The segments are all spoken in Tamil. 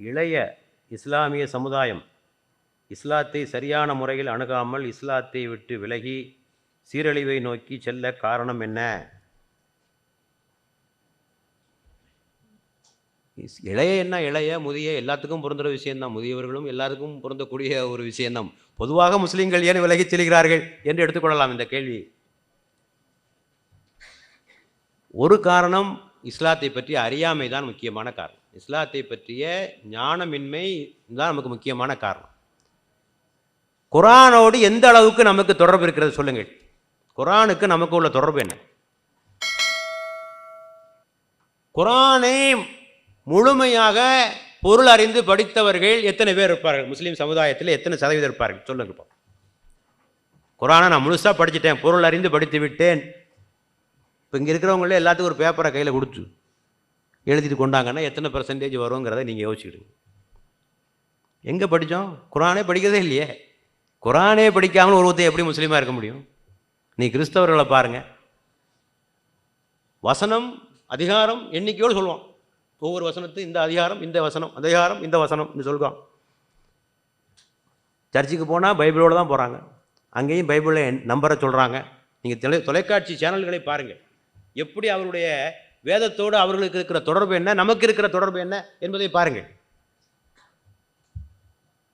இளைய இஸ்லாமிய சமுதாயம் இஸ்லாத்தை சரியான முறையில் அணுகாமல் இஸ்லாத்தை விட்டு விலகி சீரழிவை நோக்கி செல்ல காரணம் என்ன? இஸ்- இளைய என்ன இளைய? முதிய எல்லாத்துக்கும் பொருந்துகிற விஷயந்தான் முதியவர்களும் எல்லாருக்கும் பொருந்தக்கூடிய ஒரு விஷயம்தான். பொதுவாக முஸ்லீம்கள் ஏன் விலகிச் செல்கிறார்கள் என்று எடுத்துக்கொள்ளலாம் இந்த கேள்வி. ஒரு காரணம் இஸ்லாத்தை பற்றிய அறியாமை தான் முக்கியமான காரணம். இஸ்லாத்தை பற்றிய ஞானமின்மை தான் நமக்கு முக்கியமான காரணம். குரானோடு எந்த அளவுக்கு நமக்கு தொடர்பு இருக்கிறது சொல்லுங்கள். குரானுக்கு நமக்கு உள்ள தொடர்பு என்ன? குரானை முழுமையாக பொருள் அறிந்து படித்தவர்கள் எத்தனை பேர் இருப்பார்கள்? முஸ்லீம் சமுதாயத்தில் எத்தனை சதவீதம் இருப்பார்கள்? சொல்லுங்கள் குரானை நான் முழுசாக படிச்சுட்டேன் பொருள் அறிந்து படித்து விட்டேன். இப்போ இங்கே இருக்கிறவங்களே எல்லாத்துக்கும் ஒரு பேப்பரை கையில் கொடுத்து எழுதிட்டு கொண்டாங்கன்னா எத்தனை பர்சன்டேஜ் வருங்கிறத நீங்கள் யோசிச்சுடுங்க எங்கே படித்தோம்? குரானே படிக்கிறதே இல்லையே. குரானே படிக்காமல் ஒருவத்தை எப்படி முஸ்லீமாக இருக்க முடியும்? நீ கிறிஸ்தவர்களை பாருங்கள் வசனம் அதிகாரம் எண்ணிக்கையோடு சொல்லுவான். ஒவ்வொரு வசனத்தையும் இந்த அதிகாரம் இந்த வசனம் அதிகாரம் இந்த வசனம் சொல்லுவான். சர்ச்சுக்கு போனால் பைபிளோடு தான் போகிறாங்க அங்கேயும் பைபிளில் நம்பரை சொல்கிறாங்க நீங்கள் தொலை தொலைக்காட்சி சேனல்களை பாருங்கள் எப்படி அவருடைய வேதத்தோடு அவர்களுக்கு இருக்கிற தொடர்பு என்ன நமக்கு இருக்கிற தொடர்பு என்ன என்பதை பாருங்கள்.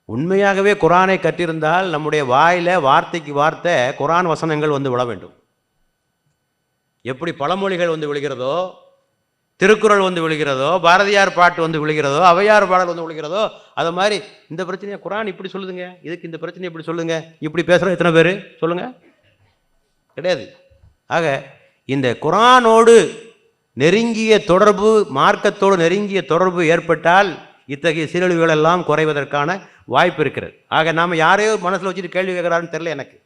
உண்மையாகவே குரானை கற்றிருந்தால் நம்முடைய வாயில் வார்த்தைக்கு வார்த்தை குரான் வசனங்கள் வந்து விழ வேண்டும். எப்படி பழமொழிகள் வந்து விழுகிறதோ திருக்குறள் வந்து விழுகிறதோ பாரதியார் பாட்டு வந்து விழுகிறதோ அவையார் பாடல் வந்து விழுகிறதோ அது மாதிரி இந்த பிரச்சனையை குரான் இப்படி சொல்லுதுங்க இதுக்கு இந்த பிரச்சனை இப்படி சொல்லுங்க இப்படி பேசுகிற எத்தனை பேர்? சொல்லுங்கள் கிடையாது. ஆக இந்த குரானோடு நெருங்கிய தொடர்பு மார்க்கத்தோடு நெருங்கிய தொடர்பு ஏற்பட்டால் இத்தகைய சீரழிவுகள் எல்லாம் குறைவதற்கான வாய்ப்பு இருக்கிறது. ஆக நாம் யாரையோ மனசில் வச்சுட்டு கேள்வி கேட்குறாருன்னு தெரில எனக்கு.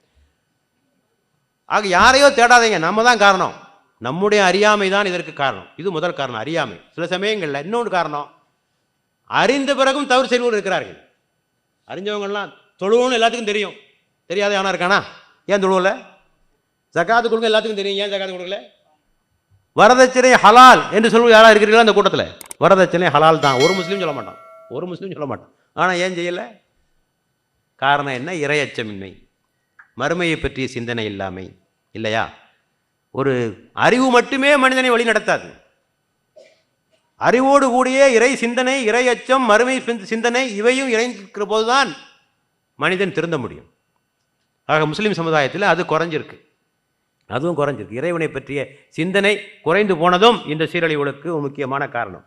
ஆக யாரையோ தேடாதீங்க நம்ம தான் காரணம். நம்முடைய அறியாமை தான் இதற்கு காரணம். இது முதல் காரணம் அறியாமை. சில சமயங்களில் இன்னொன்று காரணம் அறிந்த பிறகும் தவறு செய்வோர் இருக்கிறார்கள். அறிஞ்சவங்கள்லாம் தொழுவோன்னு எல்லாத்துக்கும் தெரியும். தெரியாத யானா இருக்கானா? ஏன் தொழுவல? ஜக்காத்து கொடுங்க எல்லாத்துக்கும் தெரியும். ஏன் ஜக்காத்து கொடுக்கல? வரதட்சணை ஹலால் என்று சொல்வது யாராக இருக்கிறீங்களோ அந்த கூட்டத்தில். வரதட்சணை ஹலால் தான். ஒரு முஸ்லீம் சொல்ல மாட்டான். ஒரு முஸ்லீம் சொல்ல மாட்டான். ஆனால் ஏன் செய்யலை? காரணம் என்ன? இரையச்சமின்மை. மறுமையை பற்றிய சிந்தனை இல்லாமை. இல்லையா? ஒரு அறிவு மட்டுமே மனிதனை வழி நடத்தாது. அறிவோடு கூடிய இறை சிந்தனை இறை அச்சம் மறுமை சிந்தனை இவையும் இணைந்திருக்கிற போதுதான் மனிதன் திருந்த முடியும். ஆக முஸ்லீம் சமுதாயத்தில் அது குறைஞ்சிருக்கு. அதுவும் குறைஞ்சிருக்கு. இறைவனை பற்றிய சிந்தனை குறைந்து போனதும் இந்த சீரழிவுகளுக்கு ஒரு முக்கியமான காரணம்.